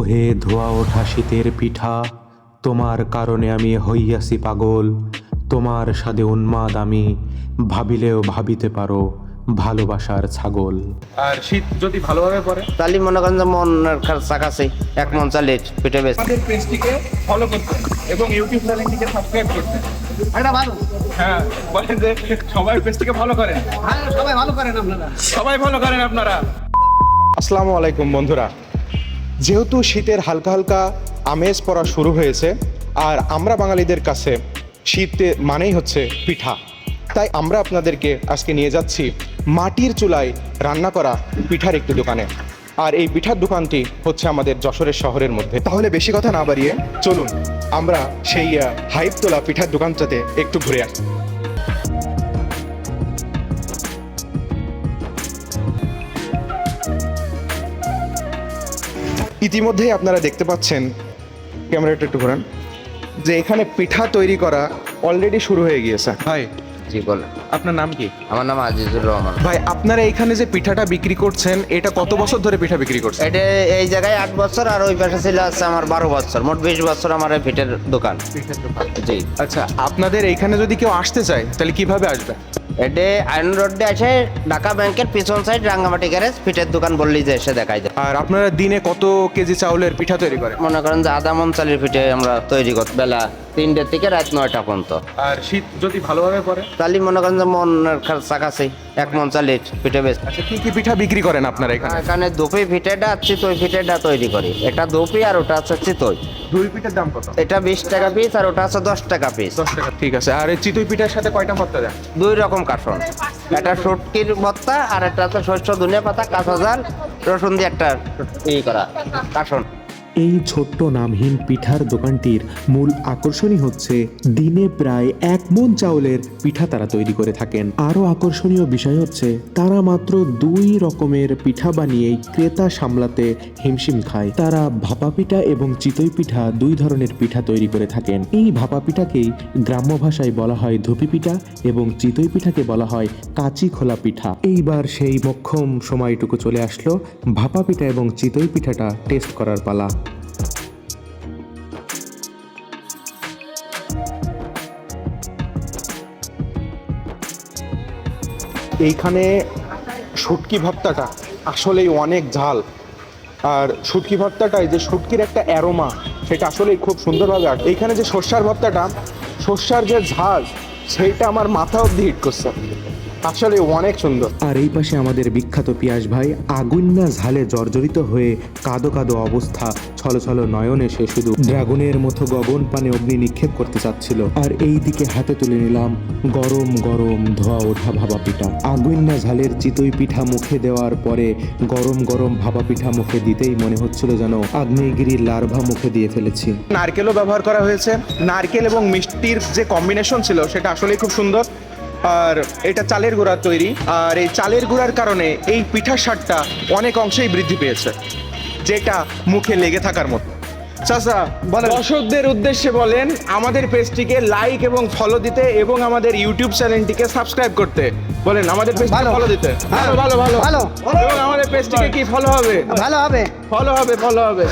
ওহে ধোয়া ওঠা শীতের পিঠা তোমার কারণে আমি হইয়াছি পাগল তোমার সাদে উন্মাদ আমি ভাবিলেও ভাবিতে পারো ভালোবাসার ছাগল। আর শীত যদি ভালোভাবে পড়ে? তাহলে মনে করেন যে মনের কাছাকাছি এক মন চালে পিঠে বেশ আমাদের পেজটিকে ফলো করতে এবং ইউটিউব চ্যানেলটিকে সাবস্ক্রাইব করতে। এটা ভালো। হ্যাঁ বলেন যে সবাই পেজটিকে ফলো করেন। হ্যাঁ সবাই ভালো করেন আপনারা। সবাই ভালো করেন আপনারা। আসসালামু আলাইকুম বন্ধুরা। যেহেতু শীতের হালকা হালকা আমেজ পড়া শুরু হয়েছে, আর আমরা বাঙালিদের কাছে শীতে মানেই হচ্ছে পিঠা। তাই আমরা আপনাদেরকে আজকে নিয়ে যাচ্ছি মাটির চুলায় রান্না করা পিঠার একটি দোকানে। আর এই পিঠার দোকানটি হচ্ছে আমাদের যশোরের শহরের মধ্যে। তাহলে বেশি কথা না বাড়িয়ে চলুন, আমরা সেই হাইপ তোলা পিঠার দোকানটাতে একটু ঘুরে আসি। ইতিমধ্যেই আপনারা দেখতে পাচ্ছেন ক্যামেরাটা একটু ঘোরান যে এখানে পিঠা তৈরি করা অলরেডি শুরু হয়ে গিয়েছে। ভাই জি বলেন। আপনার নাম কি? আমার নাম আজিজুর রহমান। ভাই আপনারা এখানে যে পিঠাটা বিক্রি করছেন এটা কত বছর ধরে পিঠা বিক্রি করছেন? এটা এই জায়গায় আট বছর আর ওই পাশে ছিল আছে আমার বারো বছর। মোট বিশ বছর আমার এই পিঠের দোকান। জি। আচ্ছা আপনাদের এইখানে যদি কেউ আসতে চায় তাহলে কীভাবে আসবে? এটা আইন রোডে আছে ঢাকা ব্যাংকের পিছন সাইড রাঙ্গামাটি গ্যারেজ পিঠের দোকান বললেই যে এসে দেখাই দেয় আর আপনারা দিনে কত কেজি চাউলের পিঠা তৈরি করেন? মনে করেন যে আধা মন চালের পিঠে আমরা তৈরি করি বেলা তিনটের থেকে রাত নয়টা পর্যন্ত। আর শীত যদি ভালোভাবে পড়ে? তাহলে মনে করেন যে মনের কাছাকাছি এক মন চালের পিঠে বেশ। আচ্ছা কি কি পিঠা বিক্রি করেন আপনারা এখানে? এখানে দুপি পিঠেটা চিতই পিঠেটা তৈরি করি। এটা দুপি আর ওটা হচ্ছে চিতই। দুই পিঠার দাম কত? এটা বিশ টাকা পিস আর ওটা হচ্ছে দশ টাকা পিস দশ টাকা ঠিক আছে। আর এই চিতই পিঠার সাথে কয়টা ভর্তা দেন? দুই রকম কাঠন একটা শুটকির ভত্তা আর একটা হচ্ছে শস্য ধনিয়া পাতা, কাঁচা জাল রসুন দিয়ে একটা ই করা কাঠন এই ছোট্ট নামহীন পিঠার দোকানটির মূল আকর্ষণই হচ্ছে দিনে প্রায় এক মন চাউলের পিঠা তারা তৈরি করে থাকেন। আরও আকর্ষণীয় বিষয় হচ্ছে তারা মাত্র দুই রকমের পিঠা বানিয়েই ক্রেতা সামলাতে হিমশিম খায়। তারা ভাপা পিঠা এবং চিতই পিঠা দুই ধরনের পিঠা তৈরি করে থাকেন। এই ভাপা পিঠাকেই গ্রাম্য ভাষায় বলা হয় ধুপি পিঠা এবং চিতই পিঠাকে বলা হয় কাচি খোলা পিঠা। এইবার সেই মক্ষম সময়টুকু চলে আসলো ভাপা পিঠা এবং চিতই পিঠাটা টেস্ট করার পালা। এইখানে শুটকি ভর্তাটা আসলেই অনেক ঝাল। আর শুটকি ভর্তাটায় যে শুটকির একটা অ্যারোমা, সেটা আসলেই খুব সুন্দরভাবে আর এইখানে যে সর্ষার ভর্তাটা, সর্ষার যে ঝাল সেইটা আমার মাথা অব্দি হিট করছে। আসলে অনেক সুন্দর। আর এই পাশে আমাদের বিখ্যাত পিয়াস ভাই আগুন্না ঝালে জর্জরিত হয়ে কাদো কাদো অবস্থা ছলো ছলো নয়নে সে শুধু ড্রাগনের মতো গগন পানে অগ্নি নিক্ষেপ করতে চাচ্ছিল। আর এই দিকে হাতে তুলে নিলাম গরম গরম ধোয়া ওঠা ভাবা পিঠা। আগুন্না ঝালের চিতই পিঠা মুখে দেওয়ার পরে গরম গরম ভাবা পিঠা মুখে দিতেই মনে হচ্ছিল যেন আগ্নেয়গিরির লার্ভা মুখে দিয়ে ফেলেছি। নারকেলও ব্যবহার করা হয়েছে। নারকেল এবং মিষ্টির যে কম্বিনেশন ছিল সেটা আসলেই খুব সুন্দর। আর এটা চালের গুঁড়ার তৈরি। আর এই চালের গুঁড়ার কারণে এই পিঠার স্বাদটা অনেক অংশেই বৃদ্ধি পেয়েছে যেটা মুখে লেগে থাকার মতো। চাচা দর্শকদের উদ্দেশ্যে বলেন আমাদের পেজটিকে লাইক এবং ফলো দিতে এবং আমাদের ইউটিউব চ্যানেলটিকে সাবস্ক্রাইব করতে। বলেন আমাদের পেজটিকে। ফলো দিতে। ভালো। ভালো ভালো ভালো। আমাদের পেজটিকে কি ফলো হবে? ভালো হবে। ফলো হবে ফলো হবে।